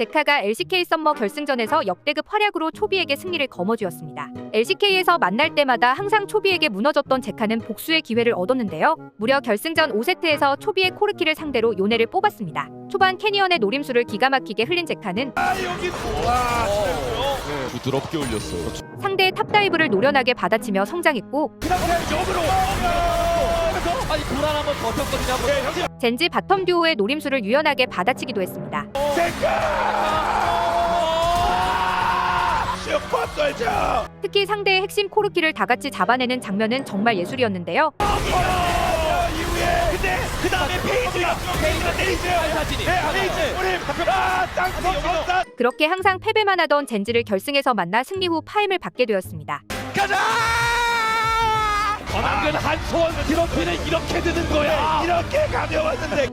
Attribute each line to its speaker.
Speaker 1: 제카가 LCK 썸머 결승전에서 역대급 활약으로 초비에게 승리를 거머쥐었습니다. LCK에서 만날 때마다 항상 초비에게 무너졌던 제카는 복수의 기회를 얻었는데요. 무려 결승전 5세트에서 초비의 코르키를 상대로 요네를 뽑았습니다. 초반 캐니언의 노림수를 기가 막히게 흘린 제카는
Speaker 2: 아 여기 와 진짜요?
Speaker 3: 부드럽게 올렸어요.
Speaker 1: 상대의 탑다이브를 노련하게 받아치며 성장했고.
Speaker 4: 한번.
Speaker 2: 예
Speaker 1: 젠지 바텀 듀오의 노림수를 유연하게 받아치기도 했습니다.
Speaker 2: 슈퍼
Speaker 1: 특히 상대의 핵심 코르키를 다 같이 잡아내는 장면은 정말 예술이었는데요.
Speaker 2: 이후에 근데 그 다음에 페이지가 페이지가 때리세요
Speaker 4: 사진이.
Speaker 2: 네 페이지. 우리 아 땅콩
Speaker 1: 그렇게 항상 패배만 하던 젠지를 결승에서 만나 승리 후 파임을 받게 되었습니다.
Speaker 2: 가자! 권한근 한소원 트로피는 이렇게 드는 거야. 이렇게 가져왔는데